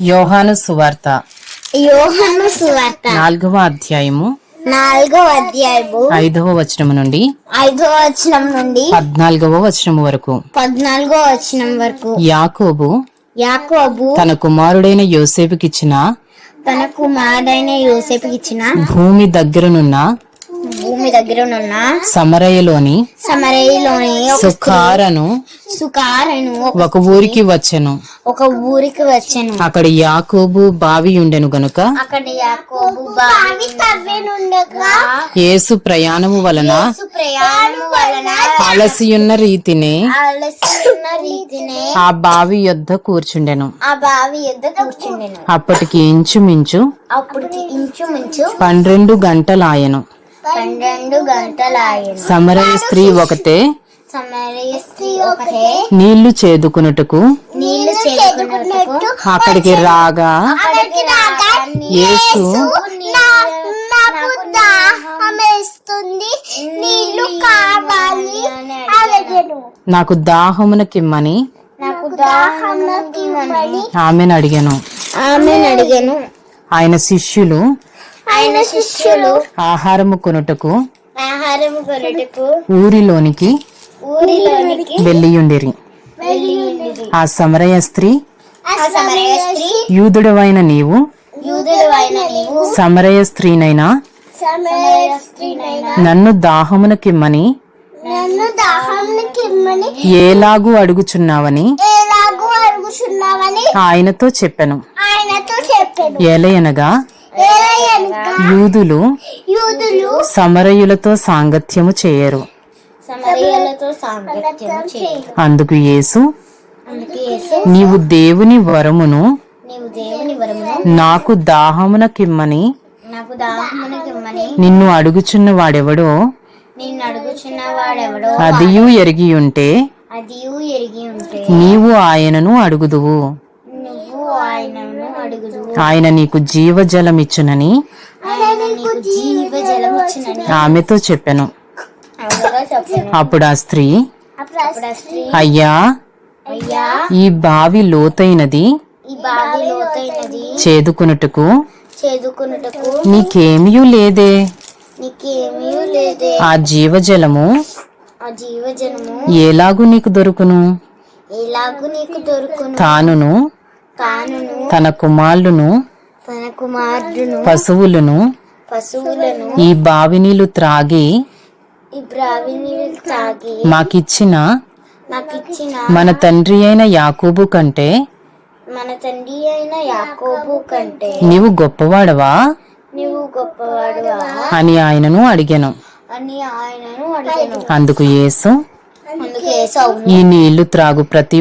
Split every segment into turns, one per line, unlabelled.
యోహాను సువార్త.
యోహను సువార్త.
నాలుగవ అధ్యాయము.
నాలుగో అధ్యాయము.
ఐదవ వచనము నుండి.
ఐదో వచనం నుండి
పద్నాలుగవ వచనము వరకు.
పద్నాలుగో వచనం వరకు.
యాకోబు
యాకోబు
తన కుమారుడైన యోసేపుకిచ్చిన
తన కుమారుడైన యోసేపుకి ఇచ్చిన
భూమి దగ్గరనున్న
భూమి దగ్గరనున్న
సమరయలోని
సమరయ్యలోని ఒక
సుఖారను
సుకారను
ఒక ఊరికి వచ్చెను.
ఒక ఊరికి వచ్చాను.
అక్కడ యాకోబు బావి ఉండెను గనుక
అక్కడ యాకోబు బావి తవ్వెనుండగా
యేసు ప్రయాణము వలన
యేసు ప్రయాణం వలన
అలసియున్న రీతిని ఆ బావి యొద్ద కూర్చుండెను.
ఆ బావి ఎద్ద కూర్చుండెను.
అప్పటికి ఇంచుమించు
అప్పటికి ఇంచుమించు
పన్నెండు గంటలాయను.
పన్నెండు గంటలాయను
సమరయ స్త్రీ ఒకతే
సమరయ స్త్రీ ఒకటే
నీళ్ళు చేదుకునుటకు
నీళ్ళు
అక్కడికి రాగా
అక్కడికి రాగా
యేసు
నాకు దాహమేస్తుంది నీళ్ళు కావాలి అడిగాను
నాకు దాహమునకిమ్మని
నాకు దాహమని
ఆమెను అడిగాను.
ఆమె అడిగాను.
ఆయన శిష్యులు
ఆయన శిష్యులు
ఆహారము కొనుటకు
ఆహారం కొనుటకు
ఊరిలోనికి
ఊరిలోనికి
వెళ్ళియుండిరి.
వెళ్ళి ఉండిరి.
ఆ సమరయ స్త్రీ
ఆ సమరయ స్త్రీ
యూదుడవైన నీవు
యూదుడు అయిన నీవు
సమరయ స్త్రీనైనా
సమరయ స్త్రీనైనా
నన్ను దాహమునకిమ్మని ఏలాగు అడుగుచున్నావని
ఎలాగూ అడుగుచున్నావని
ఆయనతో చెప్పెను.
ఆయనతో చెప్పాను.
ఏలయనగా యూదులు
యూదులు
సమరయులతో సాంగత్యము చేయరు.
సమరయులతో సాంగత్యం చేయరు.
అందుకు యేసు
అందుకే యేసు
నీవు దేవుని వరమును
నీవు దేవుని వరమును
నాకు
దాహమునకి ఇమ్మని
నిన్ను అడుగుచున్న వాడెవడో
నిన్ను అడుగుచున్న వాడెవడో
అదియు ఎరిగి ఉంటే నీవు ఆయనను అడుగుదువు. ఆయన నీకు జీవజలమిచ్చునని
ఆయన నీకు జీవ జలం ఇచ్చినని
ఆమెతో చెప్పెను. అప్పుడు ఆ స్త్రీ అయ్యా ఈ బావి లోతైనది చేదుకునుటకు నీకేమీ లేదే. ఆ జీవజలము ఎలాగు నీకు దొరుకును?
ఎలాగూ నీకు దొరుకును?
తానును తన కుమారులను
తన కుమారుడును
పశువులను
పశువులను
ఈ బావి నీళ్ళు త్రాగి
ఈ
మాకిచ్చిన మన తండ్రి అయిన యాకోబు కంటే
మన తండ్రి అయిన యాకోబు కంటే
నీవు గొప్పవాడవా?
నీవు గొప్పవాడువా?
అని ఆయనను అడిగాను.
అని ఆయనను అడిగాను.
అందుకు యేసు ఈ నీళ్ళు త్రాగు
ప్రతి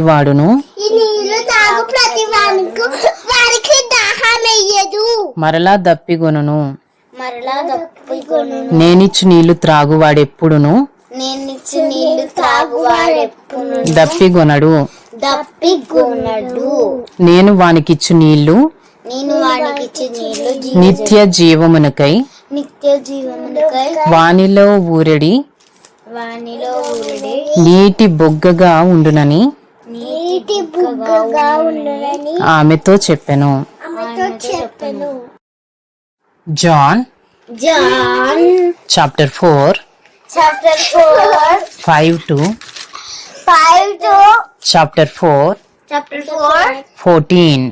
వెయ్యదు
మరలా దప్పిగొనును నేనిచ్చు
నీళ్ళు నీళ్ళు త్రాగువాడెప్పుడు
దప్పిగొనడు నేను వానికిచ్చు నీళ్ళు
నేను వానికి ఇచ్చిన నీళ్ళు
నిత్య జీవమునకై
నిత్య జీవమునికై
వానిలో ఊరెడి
వానిలో ఊరిడి
నీటి బొగ్గగా ఉండునని
నీటి బుగ్గగా ఉండని
ఆమెతో చెప్పెను.
ఆమెతో చెప్పను.
John
John
chapter four
chapter four
five two
five two
chapter four
chapter four
fourteen.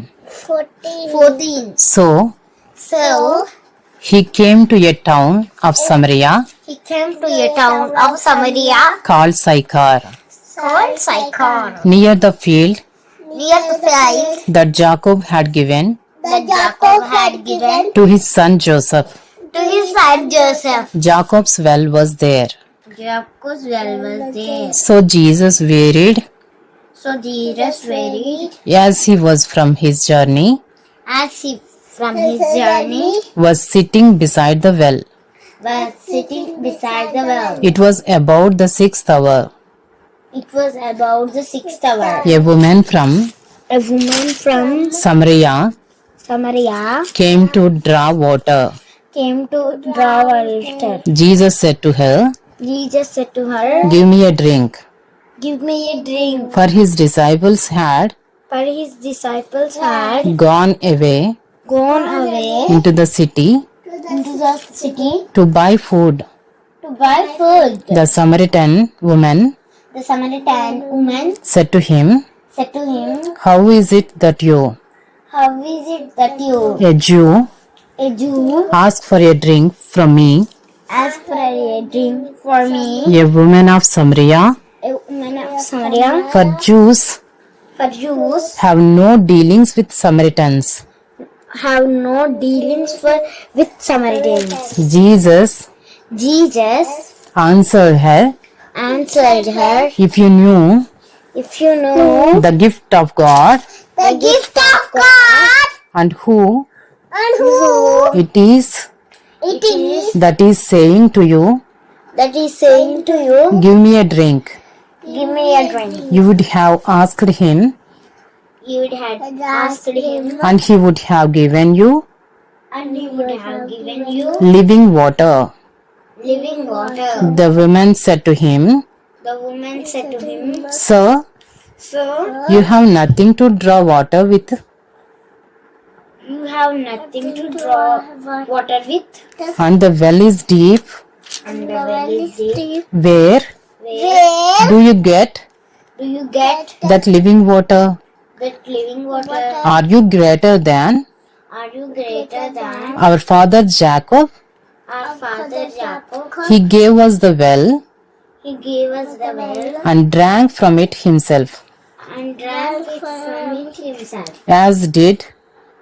Fourteen. Fourteen.
So
so
he came to a town of Samaria
he came to a town of Samaria
called Sychar,
called Sychar
near the field
near the field
that Jacob had given
that Jacob had given
to his son Joseph.
to his son Joseph.
Jacob's well was there.
Jacob's well was there.
So Jesus wearied
So Jesus wearied
as he was from his journey,
as he from his journey
was sitting beside the well.
Was sitting beside the well.
It was about the sixth hour.
It was about the sixth hour.
A woman from
A woman from
Samaria
Samaria
came to draw water.
came to draw water.
Jesus said to her,
Jesus said to her,
Give me a drink.
Give me a drink.
For his disciples had
but his disciples had
gone away
gone away
into the city
the city
to buy food.
to buy food.
The Samaritan woman
The Samaritan woman
said to him,
said to him,
How is it that you,
How is it that you,
a Jew,
a Jew,
ask for a drink from me,
ask for a drink for me,
a woman of Samaria?
a woman of Samaria?
For Jews
For Jews
have no dealings with Samaritans.
Have no dealings for with Samaritans.
Jesus
Jesus
answered her,
answered her,
If you knew
If you know
the gift of God
the gift of God
and who
and who
it is
it is
that is saying to you,
that is saying to you,
Give me a drink,
Give me a drink.
you would have asked him,
You would have asked him,
and he would have given you
and he would have given you
living water.
living water.
The woman said to him,
The woman said to him,
Sir,
Sir,
you have nothing to draw water with,
you have nothing to draw water with,
and the well is deep.
and the well is deep.
Where
Where
do you get
do you get
that living water?
That living water?
Are you greater than
Are you greater than
our father Jacob?
our father Jacob?
He gave us the well
He gave us the well
and drank from it himself,
and drank it from it himself,
as did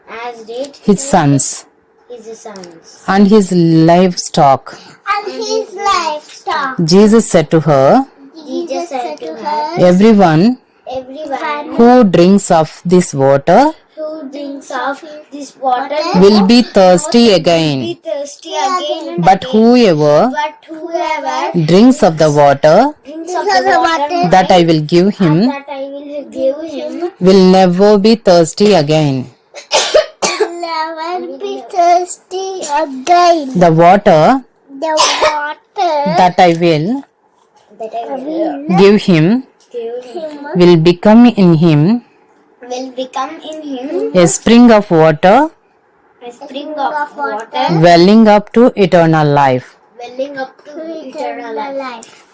as did
his sons
his sons
and his livestock.
and his livestock.
Jesus said to her,
Jesus said to her,
Everyone
Everyone
who drinks of this water
who drinks of this water
will be thirsty again.
thirsty again
But whoever
But whoever
drinks of the water
drinks of the water
that I will give him
that I will give him
will never be thirsty again.
never be thirsty again.
The water
The water
that I will
that I will
give him
give him
will become in him
will become in him
a spring of water
a spring of water
welling up to eternal life.
welling up to eternal life.